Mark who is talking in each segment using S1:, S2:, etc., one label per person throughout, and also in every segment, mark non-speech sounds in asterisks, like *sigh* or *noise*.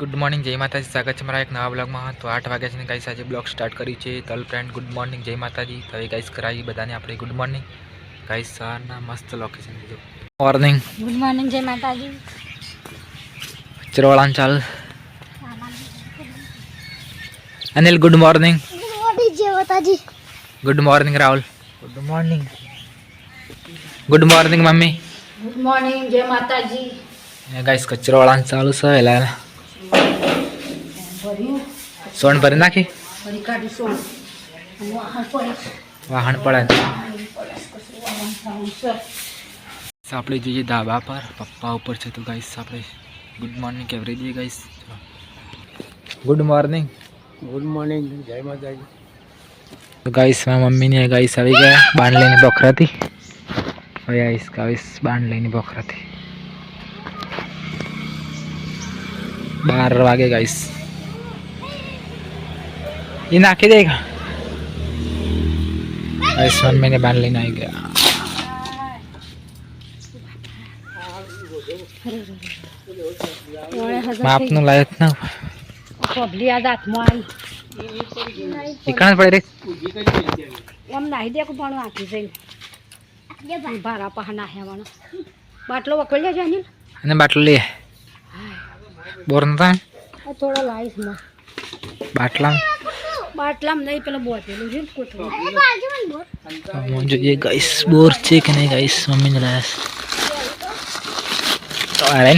S1: Good morning જય માતાજી સ્વાગત છે મારા એક નવા બ્લોગમાં તો આઠ વાગ્યા છે ને ગાઈસ આજે બ્લોગ સ્ટાર્ટ કરી છે. તલ ફ્રેન્ડ ગુડ મોર્નિંગ જય માતાજી તો હવે ગાઈસ કરાવી બધાને આપણે ગુડ મોર્નિંગ ગાઈસ સવારના મસ્ત લોકેશન દીધું મોર્નિંગ
S2: ગુડ મોર્નિંગ જય માતાજી
S1: ચરવાળાન ચાલ. Anil good morning
S2: Jai Mataji
S1: good morning Rahul. Good morning good morning mummy.
S2: Good morning Jai Mataji
S1: guys કચરોવાળાન ચાલુ છે એલા. સોન ભરી નાખી?
S2: વાહન પડે.
S1: આપણે જઈએ ધાબા પર. પપ્પા ઉપર છે તો ગાઈસ આપણે ગુડ મોર્નિંગ કેવરી દઈએ guys good morning
S3: good morning Jai Mataji.
S1: તો ગાઈસ મારા મમ્મીને ગાઈસ આવી ગયા બાંધ લઈને બખરાથી. હવે આવીશ ગાઈસ બાંધ લઈને બખરાથી. બાર વાગે ગાઈસ. એ નાખી દે ગાઈસ મમ્મીને બહાર લઈને આવી ગયા. બાપનું લાયક ના
S2: પબલી આ દાંતમાં આવી
S1: પડે રે
S2: એમ નાહી દે પણ આખી જઈને. ભારા પહા નાહ્યા બાટલો વકળી લેજો અનિલ.
S1: અને બાટલો લે. બોર નતા
S2: આ થોડો લાવીશમાં
S1: બાટલા
S2: બાટલામ નહીં પેલા બોતેલું છે ને કોથળું.
S1: જોઈએ ગાઈસ બોર છે કે નહીં ગાઈસ મમ્મીને લાયા તો અરે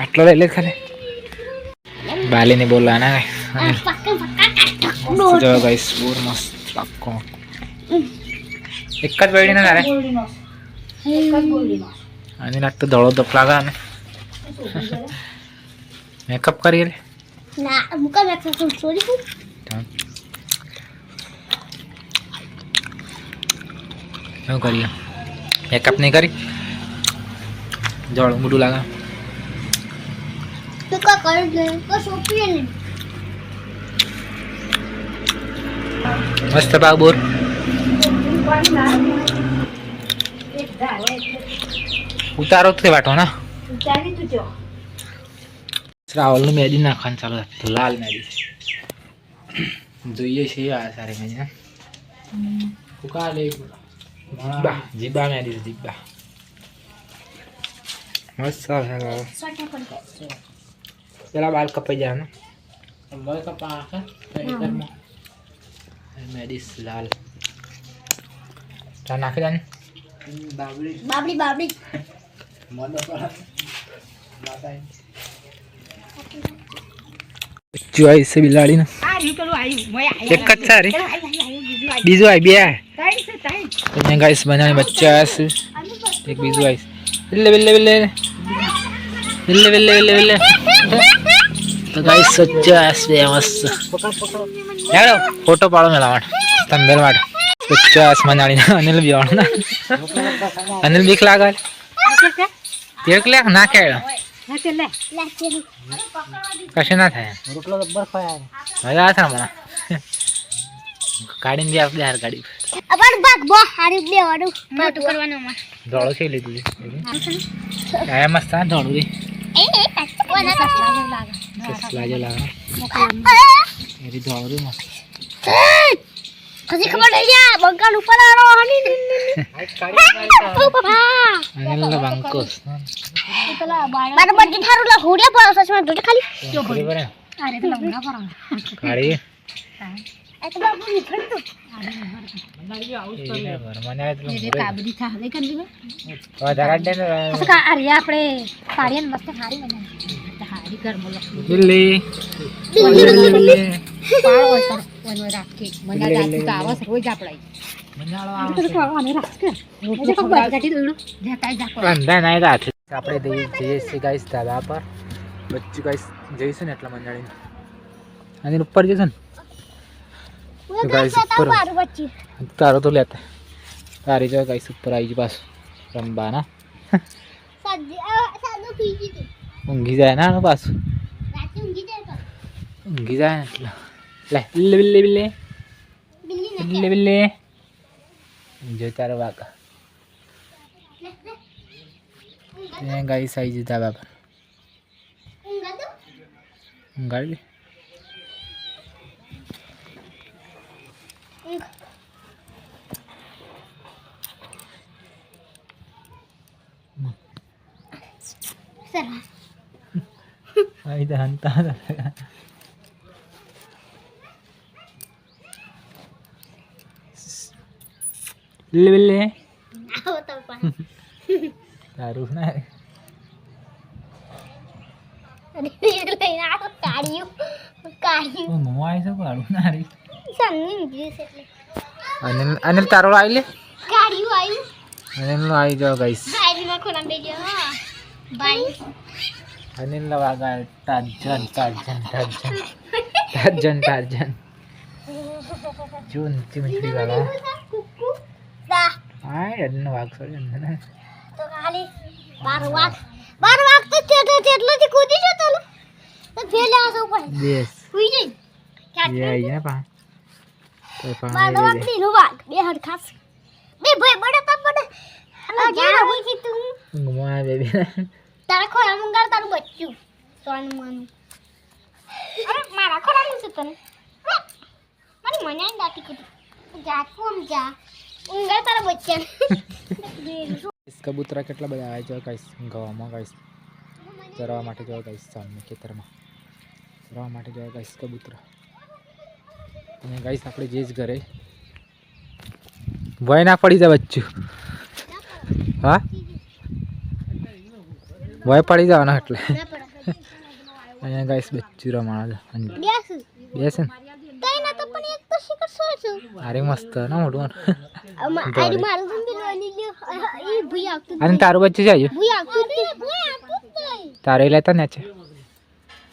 S1: આટલો લઈ લે ખાલી. બાલીને બોલવાના જો ગાઈસ બોર મસ્ત પાક્કો. એક જ બેડી ના
S2: રે એક જ બોલડીનો
S1: અને લાગતો ધોળો ધપ લાગે ને મેકઅપ કરીએ રે
S2: ના મુકા મેં સોરી
S1: શું કરીએ? મેકઅપ નહીં કરી? જળ મોટું લાગે.
S2: તો કા કરી દે ને?
S1: મસ્ત ભાવ બોર ઉતારો તે વાટો ના?
S2: ચાલી તું જો
S1: મેદી નાખવાનું ચાલુ હતું લાલ મેદી. જોઈએ છે આ સારી મેદી ના? ફૂકા લે જીબા જીબા મેદી જીબા મસ્ત છે. પેલા બાલ કપાઈ જાય ને? અંબર કપા આખે? મેદીસ લાલ. નાખી દે ને?
S2: બાબડી બાબડી.
S1: જોઈ છે બિલાડી ને એક જ સારી
S2: બીજું
S1: આવી બે આય.
S2: તાઈ છે તાઈ
S1: અહીંયા ગાઈસ બનાવી બચ્ચા હશે એક બીજું આવીશ બિલ્લે બિલ્લે બિલ્લે બિલ્લે બિલ્લે બિલ્લે બિલ્લે તો ગાઈસ સચ્ચા હશે મસ્ત હેડો ફોટો પાડો મેલા માટે સચ્ચા મનાડી અનિલ બી ના અનિલ બીક લાગે તેર લે ના કેળ
S2: હા તે લે
S1: કશું ના થાય
S3: રોટલો બરફ ખાયા
S1: મજા આવે મને કાઢીને બી આપણે હાર ગાડી
S2: અબર ભાગ બો હારી બે વાડું મોટું કરવાનું માં
S1: ધોળો છે લીધું એ મસ્ત આ ધોળું રે
S2: એ એ લાગે લાગે
S1: લાગે એરી ધોળું મસ્ત
S2: કદી ખબર નહીં યા બંકાલ ઉપર આરો હની ઓ બાબા
S1: અનિલ
S2: પેલા બાર બટી થારું લા હોડિયા પર સચમાં દોટ ખાલી. અરે પેલા ઉના પર
S1: કાઢી
S2: એ તો બાબુ ની.
S1: આવે તો
S2: અરે આપણે ઓનો રાખી. મને રાત તો આવસ રોજ આપડાય રાખ.
S1: આપણે જઈએ છીએ ગાઈસ ધાબા પર. બચ્ચું ગાઈસ જઈશું ને એટલા મંજાળીને. અને ઉપર જઈશું ને. તો ગાઈસ ઉપર. તારો તો લેતા. તારી જો ગાઈસ ઉપર આવી જ પાછું રમવાના. ઊંઘી જાય ના પાછું.
S2: ઊંઘી જાય
S1: ઊંઘી જાય ને એટલે. લે બિલ્લે બિલ્લે બિલ્લે
S2: બિલ્લી
S1: બિલ્લે બિલ્લે જો તારો વાકા. ગાઈ સાઈ જતા બાપા. ઊંઘાડી દે આવી જા હંતા હતા. લે લે તારું ના હું મોં આવી શકું તારું ના રે અનિલ અનિલ તારો આવી લે અનિલ નો આવી જાઓ ગાઈસ અનિલ નો વાગા Tarzan Tarzan Tarzan Tarzan Tarzan જૂન ચીમચડી વાળા હા એડનો વાઘ છે ને.
S2: તો ખાલી બાર વાઘ. બાર વાઘ તો તેટલો તેટલો થી કૂદી જો તો તો ફેલે આસો પડે
S1: યસ
S2: કૂઈ જઈ.
S1: ક્યાં યે પા. તો પા
S2: બાર વાઘથી નો વાઘ. બે હડ ખાસ. બે ભાઈ બડે તા બડે. આ ગયા હું કી તું.
S1: ગમવા બેબી
S2: તારા ખોરા મુંગાર તારું બચ્ચું. સોનું માનું. અરે મારા ખોરાનું છે તને. મારી મને દાટી કીધું જા કોમ જા. ઉંગર તારા
S1: બચ્ચન કબૂતરા કેટલા બધા આવે છે? કઈશ ગવામાં કઈશ ચરવા માટે જોવા કઈશ સામે ખેતરમાં. ચરવા માટે જોવા કઈશ કબૂતરા. અને ગાઈશ આપણે જે જ ઘરે ભય ના પડી જાય બચ્ચું. હા? ભય પડી જવાના એટલે. અહીંયા ગાઈશ બચ્ચું રમાણા
S2: બેસે
S1: ને.
S2: પણ એક તો શિખર સો છું.
S1: અરે મસ્ત ના મોટું
S2: અરે *laughs* મારું પેલો અલી લ્યો એ ભૂઈ આવતું
S1: અને તારું બચ્ચું જાય
S2: ભૂઈ આવતું
S1: તારે લેતા ને છે?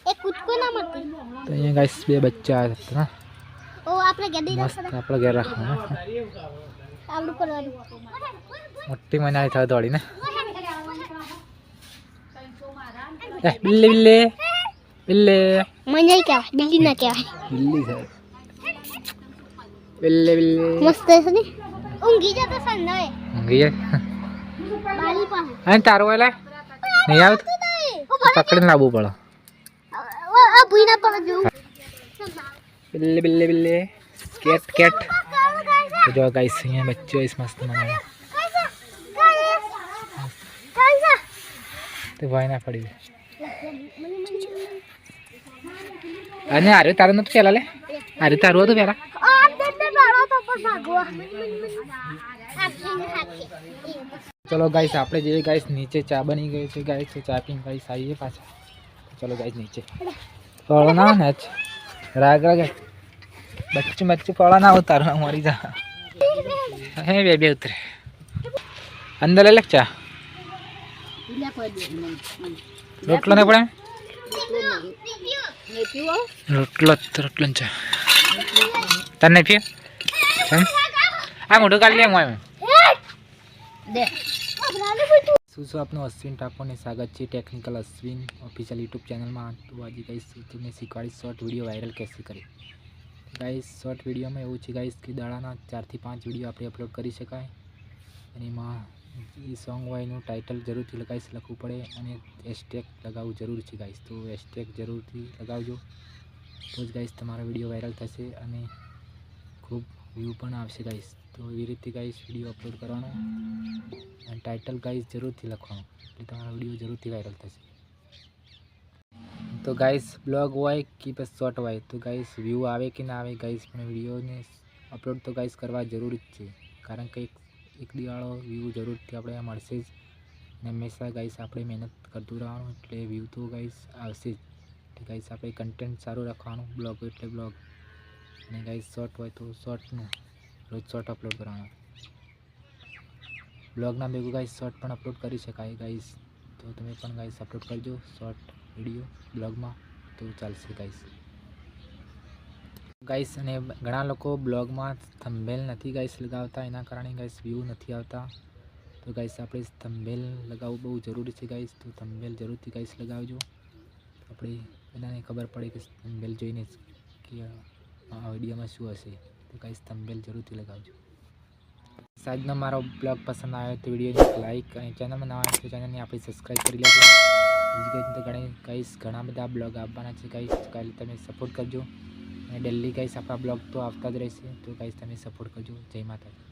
S2: એક કૂદકો ના મળતી
S1: તો અહીંયા ગાઈસ બે બચ્ચા આવ્યા હતા ના.
S2: ઓ આપણે ગડી
S1: મસ્ત આપણે ઘેર રાખવાનું.
S2: આવડું કરવાનું.
S1: મોટી મનાઈ થાય દોડીને. *laughs* એ બિલ્લી બિલ્લી. બિલ્લી.
S2: મને કહેવાય બિલ્લી ના કહેવાય.
S1: બિલ્લી થાય બિલ્લે બિલ્લે
S2: મસ્ત છે ને ઊંઘી જતો સંધાય
S1: ઊંઘી જાય
S2: બાલી પાસે
S1: અને તારું વાલા નહીં આવતું પકડીને લાવવું પડે
S2: આ ભૂઈના પર જો
S1: બિલ્લે બિલ્લે બિલ્લે કેટ કેટ જો ગાઈસ અહીંયા બચ્ચો ઇસ મસ્ત મને તો ભાઈ ના પડી અને આરે તારે નતું પેલા લે આરે તારું હતું પેલા ચલો ગાઈસ આપણે જે ગાઈસ નીચે ચા બની ગઈ છે ગાઈસ ચા પીને ગાઈસ આવીએ પાછા. ચલો ગાઈસ નીચે. ફળો ના ને રાગ રાગ. બચ્ચું બચ્ચું ફળો ના ઉતારો, મરી જા હે, બે બે ઉતરે. અંદર લઈ લે ચા. રોટલો ને પડે? રોટલો રોટલો ચા. તને પીએ? આ મોઢું કાઢી લે મોય દે. શું શું આપનું અશ્વિન ઠાકોરને સ્વાગત છે ટેકનિકલ અશ્વિન ઓફિશિયલ યુટ્યુબ ચેનલમાં? તો આજે ગાઈસ તમને શીખવાડીશ શોર્ટ વીડિયો વાયરલ કેસે કરી. ગાઈસ શોર્ટ વિડીયોમાં એવું છે ગાઈસ કે દાડાના ચારથી પાંચ વીડિયો આપણે અપલોડ કરી શકાય. અને એમાં એ સોંગ હોય એનું ટાઇટલ જરૂરથી લગાવીશ લખવું પડે અને હેશટેગ લગાવવું જરૂર છે ગાઈસ તો હેશટેગ જરૂરથી લગાવજો. તો જ ગાઈસ તમારો વીડિયો વાયરલ થશે અને ખૂબ વ્યૂ પણ આવશે ગાઈસ તો એવી રીતે ગાઈસ વીડિયો અપલોડ કરવાનો. અને ટાઇટલ ગાઈસ જરૂરથી લખવાનો. એટલે તમારો વીડિયો જરૂરથી વાયરલ થશે. તો ગાઈસ બ્લોગ હોય કે પછી શોર્ટ હોય, તો ગાઈસ વ્યૂ આવે કે ના આવે ગાઈસ પણ વિડીયોને અપલોડ તો ગાઈસ કરવા જરૂરી જ છે. કારણ કે એક દિવાળો વ્યૂ જરૂરથી આપણે મળશે જ. અને હંમેશા ગાઈસ આપણે મહેનત કરતું રહેવાનું. એટલે વ્યૂ તો ગાઈસ આવશે જ. ગાઈસ આપણે કન્ટેન્ટ સારું રાખવાનું બ્લોગ એટલે બ્લોગ અને ગાઈઝ શોર્ટ હોય તો શોર્ટનું રોજ શોર્ટ અપલોડ કરવાનો. બ્લોગના ભેગું ગાઈઝ શોર્ટ પણ અપલોડ કરી શકાય ગાઈઝ તો તમે પણ ગાઈઝ અપલોડ કરજો શોર્ટ વીડિયો બ્લોગમાં તો ચાલશે ગાઈઝ ગાઈસ અને ઘણા લોકો બ્લોગમાં થંભેલ નથી ગાઈસ લગાવતા, એના કારણે ગાઈસ વ્યૂ નથી આવતા. તો ગાઈસ આપણે થંભેલ લગાવવું બહુ જરૂરી છે ગાઈસ તો થંભેલ જરૂરથી ગાઈસ લગાવજો. આપણે બધાને ખબર પડે કે થંભેલ જોઈને કે આ વિડીયોમાં શું હશે તો કાંઈ થંબેલ જરૂરથી લગાવજો. આજનો મારો બ્લોગ પસંદ આવ્યો તો વિડીયોને લાઇક અને ચેનલમાં નવા તો ચેનલને આપણે સબસ્ક્રાઈબ કરી લેજો. બીજી ઘણી કહીશ ઘણા બધા બ્લોગ આવવાના છે કહીશ કાલે તમે સપોર્ટ કરજો. અને ડેલી કહીશ આપણા બ્લોગ તો આવતા જ રહેશે. તો કહીશ તમે સપોર્ટ કરજો. જય માતાજી.